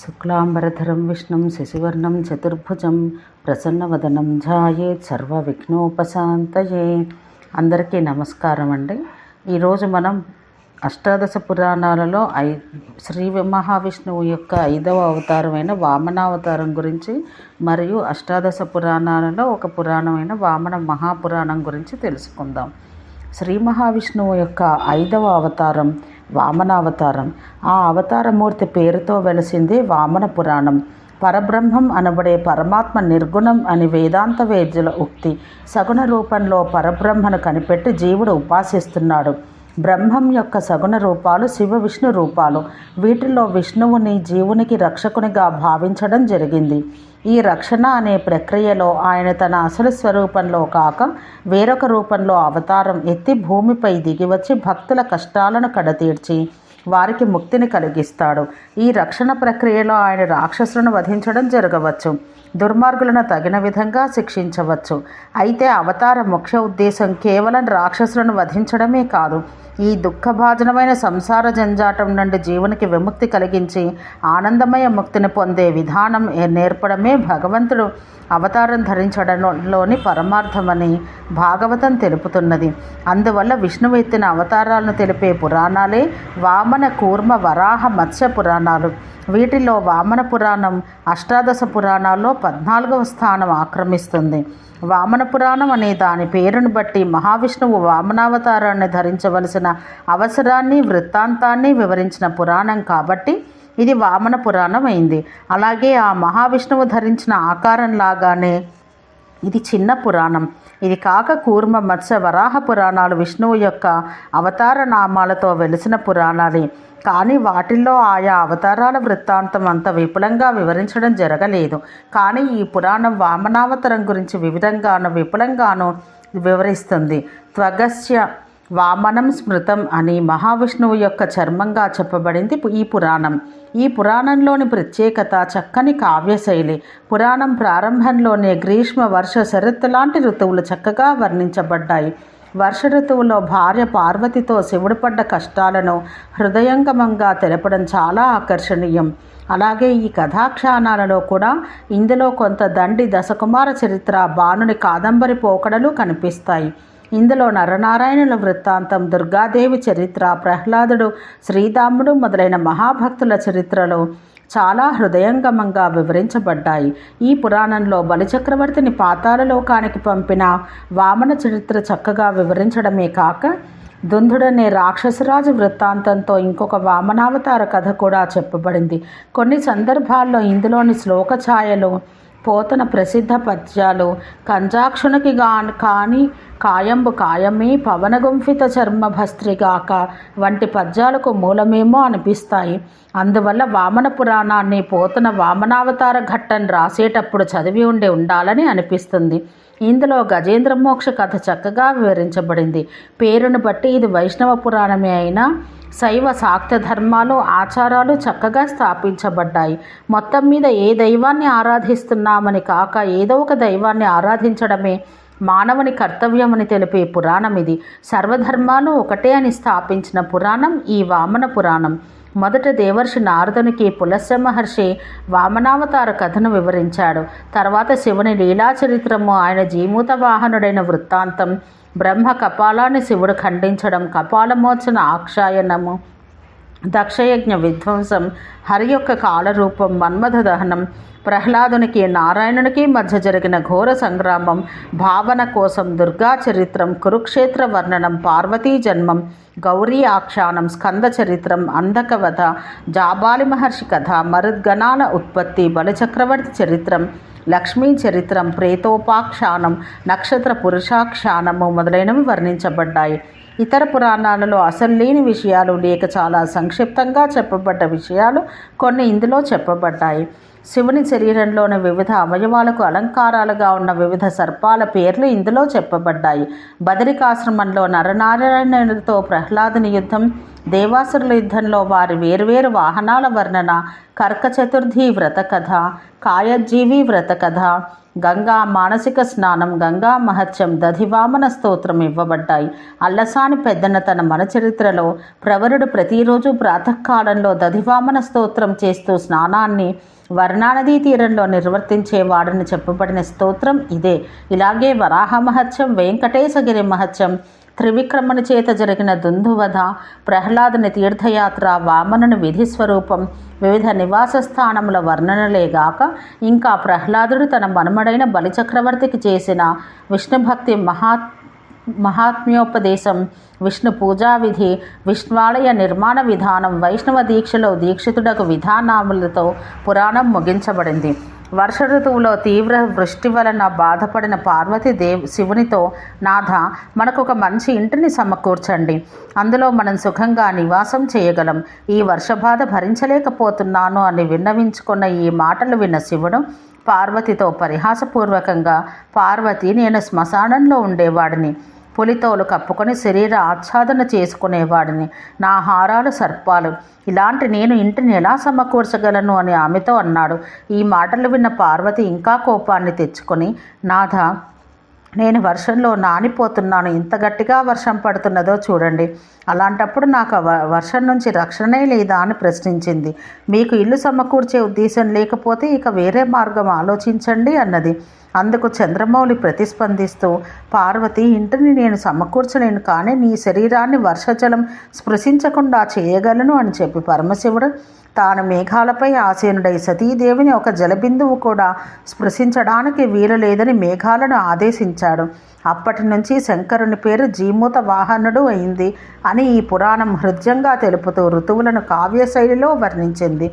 శుక్లాంబరధరం విష్ణుం శశివర్ణం చతుర్భుజం ప్రసన్నవదనం ఝాయేత్ సర్వవిఘ్నోపశాంతయే. అందరికీ నమస్కారం అండి ఈరోజు మనం అష్టాదశ పురాణాలలో ఐ శ్రీ మహావిష్ణువు యొక్క ఐదవ అవతారమైన వామనావతారం గురించి మరియు అష్టాదశ పురాణాలలో ఒక పురాణమైన వామన మహాపురాణం గురించి తెలుసుకుందాం. శ్రీ మహావిష్ణువు యొక్క ఐదవ అవతారం వామనావతారం. ఆ అవతారమూర్తి పేరుతో వెలిసింది వామన పురాణం. పరబ్రహ్మం అనబడే పరమాత్మ నిర్గుణం అని వేదాంత వేద్యుల ఉక్తి. సగుణ రూపంలో పరబ్రహ్మను కనిపెట్టి జీవుడు ఉపాసిస్తున్నాడు. బ్రహ్మం యొక్క సగుణ రూపాలు శివ విష్ణు రూపాలు. వీటిల్లో విష్ణువుని జీవునికి రక్షకునిగా భావించడం జరిగింది. ఈ రక్షణ అనే ప్రక్రియలో ఆయన తన అసలు స్వరూపంలో కాక వేరొక రూపంలో అవతారం ఎత్తి భూమిపై దిగివచ్చి భక్తుల కష్టాలను కడతీర్చి వారికి ముక్తిని కలిగిస్తాడు. ఈ రక్షణ ప్రక్రియలో ఆయన రాక్షసులను వధించడం జరగవచ్చు. దుర్మార్గులను తగిన విధంగా శిక్షించవచ్చు. అయితే అవతార ముఖ్య ఉద్దేశం కేవలం రాక్షసులను వధించడమే కాదు ఈ దుఃఖభాజనమైన సంసార జంజాటం నుండి జీవునికి విముక్తి కలిగించి ఆనందమయ ముక్తిని పొందే విధానం నేర్పడమే భగవంతుడు అవతారం ధరించడంలోని పరమార్థమని భాగవతం తెలుపుతున్నది. అందువల్ల విష్ణువు ఎత్తిన అవతారాలను తెలిపే పురాణాలే వామన కూర్మ వరాహ మత్స్య పురాణాలు. వీటిలో వామన పురాణం అష్టాదశ పురాణాల్లో పద్నాలుగవ స్థానం ఆక్రమిస్తుంది. వామన పురాణం అనే దాని పేరును బట్టి మహావిష్ణువు వామనావతారాన్ని ధరించవలసిన అవసరాన్ని వృత్తాంతాన్ని వివరించిన పురాణం కాబట్టి ఇది వామన పురాణం అయింది. అలాగే ఆ మహావిష్ణువు ధరించిన ఆకారం లాగానే ఇది చిన్న పురాణం. ఇది కాక కూర్మ మత్స్య వరాహ పురాణాలు విష్ణువు యొక్క అవతార నామాలతో వెలిసిన పురాణాలే. కానీ వాటిల్లో ఆయా అవతారాల వృత్తాంతం అంత విపులంగా వివరించడం జరగలేదు. కానీ ఈ పురాణం వామనావతరం గురించి వివిధంగాను విపులంగాను వివరిస్తుంది. త్వగస్య వామనం స్మృతం అని మహావిష్ణువు యొక్క చర్మంగా చెప్పబడింది ఈ పురాణం. ఈ పురాణంలోని ప్రత్యేకత చక్కని కావ్యశైలి. పురాణం ప్రారంభంలోనే గ్రీష్మ వర్ష శరత్ లాంటి ఋతువులు చక్కగా వర్ణించబడ్డాయి. వర్ష ఋతువులో భార్య పార్వతితో శివుడు పడ్డ కష్టాలను హృదయంగమంగా తెలపడం చాలా ఆకర్షణీయం. అలాగే ఈ కథాక్షానాలలో కూడా ఇందులో కొంత దండి దశకుమార చరిత్ర బాణుని కాదంబరి పోకడలు కనిపిస్తాయి. ఇందులో నరనారాయణుల వృత్తాంతం దుర్గాదేవి చరిత్ర ప్రహ్లాదుడు శ్రీరాముడు మొదలైన మహాభక్తుల చరిత్రలు చాలా హృదయంగమంగా వివరించబడ్డాయి. ఈ పురాణంలో బలిచక్రవర్తిని పాతాళలోకానికి పంపిన వామన చరిత్ర చక్కగా వివరించడమే కాక దుందుడనే రాక్షసరాజు వృత్తాంతంతో ఇంకొక వామనావతార కథ కూడా చెప్పబడింది. కొన్ని సందర్భాల్లో ఇందులోని శ్లోక ఛాయలు పోతన ప్రసిద్ధ పద్యాలు కంజాక్షునికి గా కానీ కాయంబు కాయమే పవనగుంఫిత చర్మ భస్త్రిగాక వంటి పద్యాలకు మూలమేమో అనిపిస్తాయి. అందువల్ల వామన పురాణాన్ని పోతన వామనావతార ఘట్టం రాసేటప్పుడు చదివి ఉండి ఉండాలని అనిపిస్తుంది. ఇందులో గజేంద్ర మోక్ష కథ చక్కగా వివరించబడింది. పేరును బట్టి ఇది వైష్ణవ పురాణమే అయినా శైవ శాక్త ధర్మాలు ఆచారాలు చక్కగా స్థాపించబడ్డాయి. మొత్తం మీద ఏ దైవాన్ని ఆరాధిస్తున్నామని కాక ఏదో ఒక దైవాన్ని ఆరాధించడమే. మానవుని కర్తవ్యమని తెలిపే పురాణం ఇది. సర్వధర్మాలు ఒకటే అని స్థాపించిన పురాణం ఈ వామన పురాణం. మొదట దేవర్షి నారదునికి పులస్య మహర్షి వామనావతార కథను వివరించాడు. తర్వాత శివుని లీలా చరిత్రము ఆయన జీమూత వాహనుడైన వృత్తాంతం. బ్రహ్మ కపాలాన్ని శివుడు ఖండించడం కపాలమోచన ఆక్షాయనము దక్షయజ్ఞ విధ్వంసం హరి యొక్క కాలరూపం మన్మథ దహనం ప్రహ్లాదునికి నారాయణునికి మధ్య జరిగిన ఘోర సంగ్రామం భావన కోసం దుర్గా చరిత్రం కురుక్షేత్ర వర్ణనం పార్వతీ జన్మం గౌరీ ఆఖ్యానం స్కంద చరిత్రం అంధకవధ జాబాలి మహర్షి కథ మరుద్గణాల ఉత్పత్తి బలచక్రవర్తి చరిత్రం లక్ష్మీ చరిత్రం ప్రేతోపాఖ్యానం నక్షత్ర పురుషాఖ్యానము మొదలైనవి వర్ణించబడ్డాయి. ఇతర పురాణాలలో అసలు లేని విషయాలు లేక చాలా సంక్షిప్తంగా చెప్పబడ్డ విషయాలు కొన్ని ఇందులో చెప్పబడ్డాయి. శివుని శరీరంలోని వివిధ అవయవాలకు అలంకారాలుగా ఉన్న వివిధ సర్పాల పేర్లు ఇందులో చెప్పబడ్డాయి. బదరికాశ్రమంలో నరనారాయణులతో ప్రహ్లాదుని యుద్ధం దేవాసురుల యుద్ధంలో వారి వేర్వేరు వాహనాల వర్ణన కర్క చతుర్థి వ్రత కథ కాయజీవి వ్రత కథ గంగా మానసిక స్నానం గంగా మహత్యం దధివామన స్తోత్రం ఇవ్వబడ్డాయి. అల్లసాని పెద్దన తన మన చరిత్రలో ప్రవరుడు ప్రతిరోజు ప్రాతకాలంలో దధివామన స్తోత్రం చేస్తూ స్నానాన్ని వర్ణానదీ తీరంలో నిర్వర్తించేవాడని చెప్పబడిన స్తోత్రం ఇదే. ఇలాగే వరాహ మహత్యం వెంకటేశగిరి మహత్యం త్రివిక్రమణ చేత జరిగిన దుందువధ ప్రహ్లాదుని తీర్థయాత్ర వామనుని విధి స్వరూపం వివిధ నివాస స్థానముల వర్ణనలేగాక ఇంకా ప్రహ్లాదుడు తన మనుమడైన బలిచక్రవర్తికి చేసిన విష్ణుభక్తి మహా మహాత్మ్యోపదేశం. విష్ణు పూజా విధి విష్ణువాలయ నిర్మాణ విధానం వైష్ణవ దీక్షలో దీక్షితుడకు విధానాములతో పురాణం ముగించబడింది. వర్ష ఋతువులో తీవ్ర వృష్టి వలన బాధపడిన పార్వతీదేవ్ శివునితో నాథ మనకు ఒక మంచి ఇంటిని సమకూర్చండి. అందులో మనం సుఖంగా నివాసం చేయగలం. ఈ వర్షబాధ భరించలేకపోతున్నాను అని విన్నవించుకున్న ఈ మాటలు విన్న శివుడు పార్వతితో పరిహాసపూర్వకంగా పార్వతి నేను శ్మశానంలో ఉండేవాడిని. పులితోలు కప్పుకొని శరీర ఆచ్ఛాదన చేసుకునేవాడిని నా హారాలు సర్పాలు. ఇలాంటి నేను ఇంటిని ఎలా సమకూర్చగలను అని ఆమెతో అన్నాడు. ఈ మాటలు విన్న పార్వతి ఇంకా కోపాన్ని తెచ్చుకొని నాథ నేను వర్షంలో నానిపోతున్నాను. ఇంత గట్టిగా వర్షం పడుతున్నదో చూడండి. అలాంటప్పుడు నాకు వర్షం నుంచి రక్షణే లేదా అని ప్రశ్నించింది. మీకు ఇల్లు సమకూర్చే ఉద్దేశం లేకపోతే ఇక వేరే మార్గం ఆలోచించండి అన్నది. అందుకు చంద్రమౌళి ప్రతిస్పందిస్తూ పార్వతి ఇంటిని నేను సమకూర్చలేను కానీ నీ శరీరాన్ని వర్షజలం స్పృశించకుండా చేయగలను అని చెప్పి పరమశివుడు తాను మేఘాలపై ఆసీనుడై సతీదేవిని ఒక జలబిందువు కూడా స్పృశించడానికి వీలు లేదని మేఘాలను ఆదేశించాడు. అప్పటి నుంచి శంకరుని పేరు జీమూత వాహనుడు అయింది అని ఈ పురాణం హృదయంగా తెలుపుతూ ఋతువులను కావ్యశైలిలో వర్ణించింది.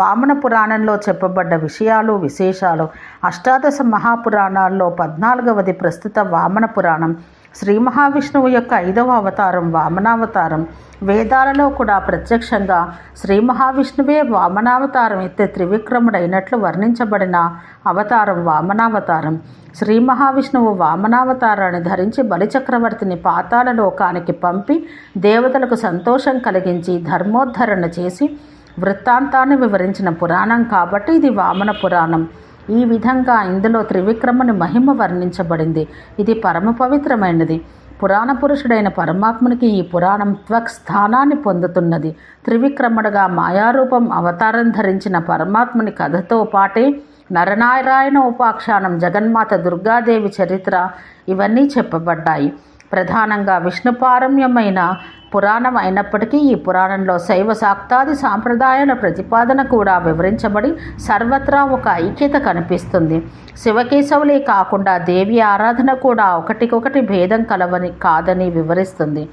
వామన పురాణంలో చెప్పబడ్డ విషయాలు విశేషాలు అష్టాదశ మహాపురాణాల్లో పద్నాలుగవది ప్రస్తుత వామన పురాణం. శ్రీ మహావిష్ణువు యొక్క ఐదవ అవతారం వామనావతారం. వేదాలలో కూడా ప్రత్యక్షంగా శ్రీ మహావిష్ణువే వామనావతారం ఎత్తే త్రివిక్రముడైనట్లు వర్ణించబడిన అవతారం వామనావతారం. శ్రీ మహావిష్ణువు వామనావతారాన్ని ధరించి బలిచక్రవర్తిని పాతాల లోకానికి పంపి దేవతలకు సంతోషం కలిగించి ధర్మోద్ధరణ చేసి వృత్తాంతాన్ని వివరించిన పురాణం కాబట్టి ఇది వామన పురాణం. ఈ విధంగా ఇందులో త్రివిక్రముని మహిమ వర్ణించబడింది. ఇది పరమ పవిత్రమైనది. పురాణ పురుషుడైన పరమాత్మునికి ఈ పురాణం త్వక్ స్థానాన్ని పొందుతున్నది. త్రివిక్రముడుగా మాయారూపం అవతారం ధరించిన పరమాత్ముని కథతో పాటే నరనారాయణ ఉపాఖ్యానం జగన్మాత దుర్గాదేవి చరిత్ర ఇవన్నీ చెప్పబడ్డాయి. ప్రధానంగా విష్ణుపారమ్యమైన పురాణం అయినప్పటికీ ఈ పురాణంలో శైవ శాక్తాది సాంప్రదాయాల ప్రతిపాదన కూడా వివరించబడి సర్వత్రా ఒక ఐక్యత కనిపిస్తుంది. శివకేశవులే కాకుండా దేవి ఆరాధన కూడా ఒకటికొకటి భేదం కలవని కాదని వివరిస్తుంది.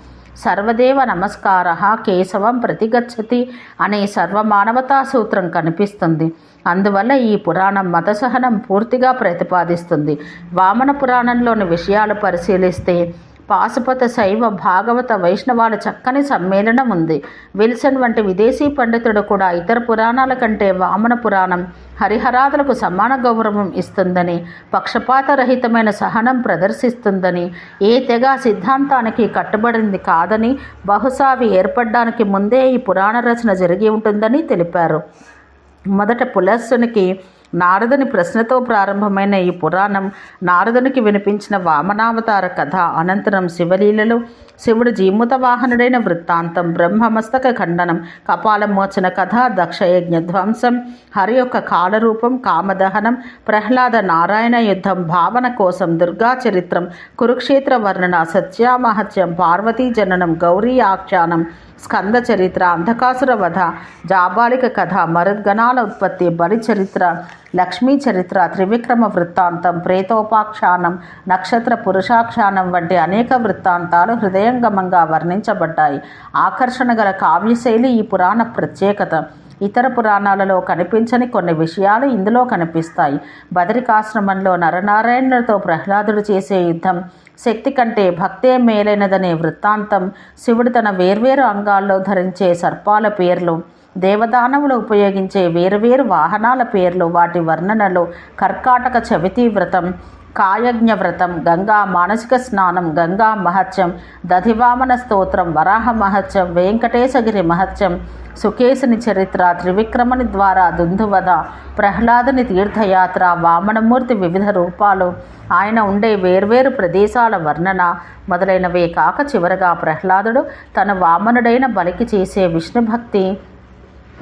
సర్వదేవ నమస్కార కేశవం ప్రతిగచ్చతి అనే సర్వమానవతా సూత్రం కనిపిస్తుంది. అందువల్ల ఈ పురాణం మతసహనం పూర్తిగా ప్రతిపాదిస్తుంది. వామన పురాణంలోని విషయాలు పరిశీలిస్తే పాశుపత శైవ భాగవత వైష్ణవాల చక్కని సమ్మేళనం ఉంది. విల్సన్ వంటి విదేశీ పండితుడు కూడా ఇతర పురాణాల కంటే వామన పురాణం హరిహరాదులకు సమాన గౌరవం ఇస్తుందని పక్షపాతరహితమైన సహనం ప్రదర్శిస్తుందని ఏ తెగ సిద్ధాంతానికి కట్టుబడింది కాదని బహుశా అవి ఏర్పడడానికి ముందే ఈ పురాణ రచన జరిగి ఉంటుందని తెలిపారు. మొదట పులస్సునికి నారదుని ప్రశ్నతో ప్రారంభమైన ఈ పురాణం నారదునికి వినిపించిన వామనావతార కథ అనంతరం శివలీలలు శివుడు జీముత వాహనుడైన వృత్తాంతం బ్రహ్మమస్తక ఖండనం కపాలమోచన కథ దక్షయజ్ఞ ధ్వంసం హరి యొక్క కాలరూపం కామదహనం ప్రహ్లాద నారాయణ యుద్ధం భావన కోసం దుర్గా చరిత్రం కురుక్షేత్ర వర్ణన సత్యామహత్యం పార్వతీ జననం గౌరీ ఆఖ్యానం స్కంద చరిత్ర అంధకాసుర వధ జాబాలిక కథ మరుద్గణాల ఉత్పత్తి బలి చరిత్ర లక్ష్మీ చరిత్ర త్రివిక్రమ వృత్తాంతం ప్రేతోపాఖ్యానం నక్షత్ర పురుషాఖ్యానం వంటి అనేక వృత్తాంతాలు హృదయంగమంగా వర్ణించబడ్డాయి. ఆకర్షణ గల కావ్యశైలి ఈ పురాణ ప్రత్యేకత. ఇతర పురాణాలలో కనిపించని కొన్ని విషయాలు ఇందులో కనిపిస్తాయి. బదరికాశ్రమంలో నరనారాయణులతో ప్రహ్లాదుడు చేసే యుద్ధం శక్తి కంటే భక్తే మేలైనదనే వృత్తాంతం శివుడు తన వేర్వేరు అంగాల్లో ధరించే సర్పాల పేర్లు దేవదానవులు ఉపయోగించే వేరువేరు వాహనాల పేర్లు వాటి వర్ణనలు కర్కాటక చవితి వ్రతం కాయజ్ఞ వ్రతం గంగా మానసిక స్నానం గంగా మహత్యం దధివామన స్తోత్రం వరాహ మహత్యం వెంకటేశగిరి మహత్యం సుకేశుని చరిత్ర త్రివిక్రమని ద్వారా దుందువద ప్రహ్లాదుని తీర్థయాత్ర వామనమూర్తి వివిధ రూపాలు. ఆయన ఉండే వేర్వేరు ప్రదేశాల వర్ణన మొదలైనవే కాక చివరగా ప్రహ్లాదుడు తన వామనుడైన బలికి చేసే విష్ణుభక్తి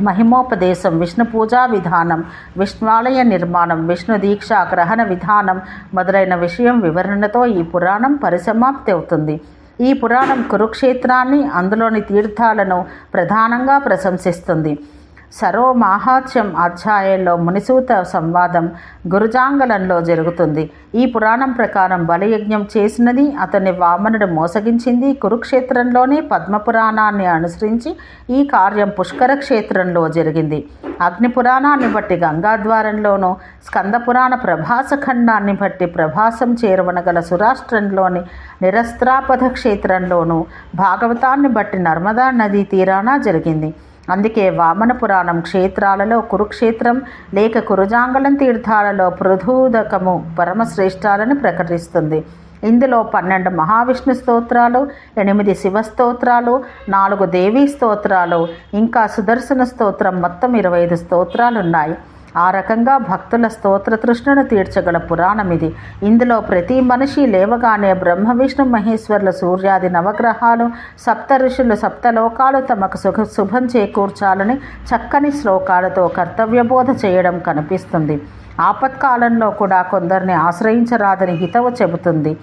మహిమోపదేశం విష్ణు పూజా విధానం విష్ణువాలయ నిర్మాణం విష్ణు దీక్ష గ్రహణ విధానం మొదలైన విషయం వివరణతో ఈ పురాణం పరిసమాప్తి అవుతుంది. ఈ పురాణం కురుక్షేత్రాన్ని అందులోని తీర్థాలను ప్రధానంగా ప్రశంసిస్తుంది. సరో మహాత్యం అధ్యాయంలో మునిసూత సంవాదం గురుజాంగలంలో జరుగుతుంది. ఈ పురాణం ప్రకారం బలయజ్ఞం చేసినది అతన్ని వామనుడు మోసగించింది. కురుక్షేత్రంలోనే పద్మపురాణాన్ని అనుసరించి ఈ కార్యం పుష్కర క్షేత్రంలో జరిగింది. అగ్ని పురాణాన్ని బట్టి గంగాద్వారంలోనూ స్కందపురాణ ప్రభాస ఖండాన్ని బట్టి ప్రభాసం చేరువనగల సురాష్ట్రంలోని నిరస్త్రాపథ క్షేత్రంలోనూ భాగవతాన్ని బట్టి నర్మదా నదీ తీరాన జరిగింది. అందుకే వామన పురాణం క్షేత్రాలలో కురుక్షేత్రం లేక కురుజాంగళం తీర్థాలలో పృథూదకము పరమశ్రేష్టాలను ప్రకటిస్తుంది. ఇందులో పన్నెండు మహావిష్ణు స్తోత్రాలు ఎనిమిది శివ స్తోత్రాలు నాలుగు దేవీ స్తోత్రాలు ఇంకా సుదర్శన స్తోత్రం మొత్తం ఇరవై ఐదు స్తోత్రాలు ఉన్నాయి ఆ రకంగా భక్తుల స్తోత్ర తృష్ణను తీర్చగల పురాణం ఇది. ఇందులో ప్రతి మనిషి లేవగానే బ్రహ్మ విష్ణు మహేశ్వరుల సూర్యాది నవగ్రహాలు సప్త ఋషులు సప్తలోకాలు తమకు సుఖ శుభం చేకూర్చాలని చక్కని శ్లోకాలతో కర్తవ్యబోధ చేయడం కనిపిస్తుంది. ఆపత్కాలంలో కూడా కొందరిని ఆశ్రయించరాదని హితవు చెబుతుంది.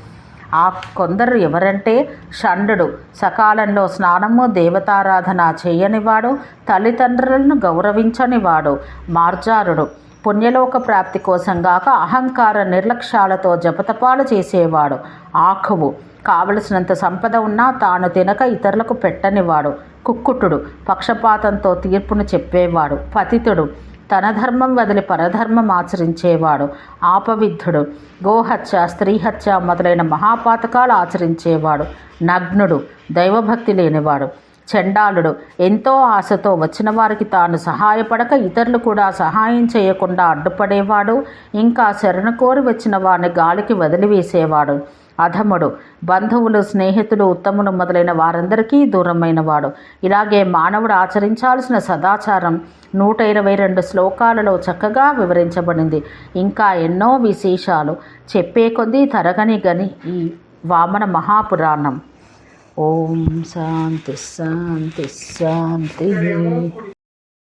ఆ కొందరు ఎవరంటే షండు సకాలంలో స్నానము దేవతారాధన చేయనివాడు తల్లిదండ్రులను గౌరవించనివాడు మార్జారుడు. పుణ్యలోక ప్రాప్తి కోసం గాక అహంకార నిర్లక్ష్యాలతో జపతపాలు చేసేవాడు ఆకువు కావలసినంత సంపద ఉన్నా తాను తినక ఇతరులకు పెట్టనివాడు కుక్కుటుడు. పక్షపాతంతో తీర్పును చెప్పేవాడు పతితుడు. తన ధర్మం వదిలి పరధర్మం ఆచరించేవాడు ఆపవిద్ధుడు. గోహత్య స్త్రీహత్య మొదలైన మహాపాతకాలు ఆచరించేవాడు. నగ్నుడు దైవభక్తి లేనివాడు. చండాలుడు ఎంతో ఆశతో వచ్చిన వారికి తాను సహాయపడక ఇతరులు కూడా సహాయం చేయకుండా అడ్డుపడేవాడు. ఇంకా శరణ కోరి వచ్చిన వారిని గాలికి వదిలివేసేవాడు. అధముడు. బంధువులు స్నేహితులు ఉత్తములు మొదలైన వారందరికీ దూరమైన వాడు ఇలాగే మానవుడు ఆచరించాల్సిన సదాచారం నూట ఇరవై రెండు శ్లోకాలలో చక్కగా వివరించబడింది. ఇంకా ఎన్నో విశేషాలు. చెప్పే కొద్దీ తరగని గని ఈ వామన మహాపురాణం. ఓం శాంతి శాంతి శాంతి.